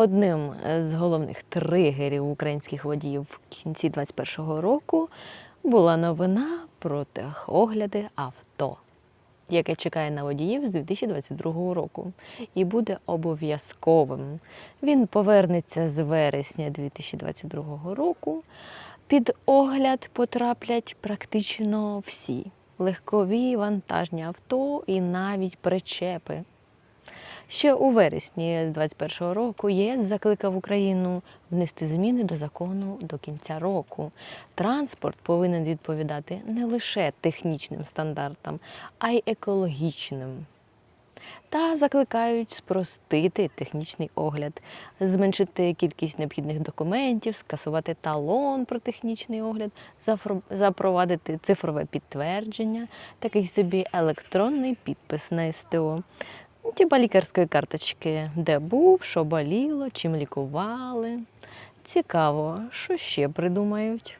Одним з головних тригерів українських водіїв в кінці 2021 року була новина про техогляди авто, яке чекає на водіїв з 2022 року і буде обов'язковим. Він повернеться з вересня 2022 року. Під огляд потраплять практично всі легкові вантажні авто і навіть причепи. Ще у вересні 2021 року ЄС закликав Україну внести зміни до закону до кінця року. Транспорт повинен відповідати не лише технічним стандартам, а й екологічним. Та закликають спростити технічний огляд, зменшити кількість необхідних документів, скасувати талон про технічний огляд, запровадити цифрове підтвердження, такий собі електронний підпис на СТО. Типа лікарської карточки, де був, що боліло, чим лікували. Цікаво, що ще придумають.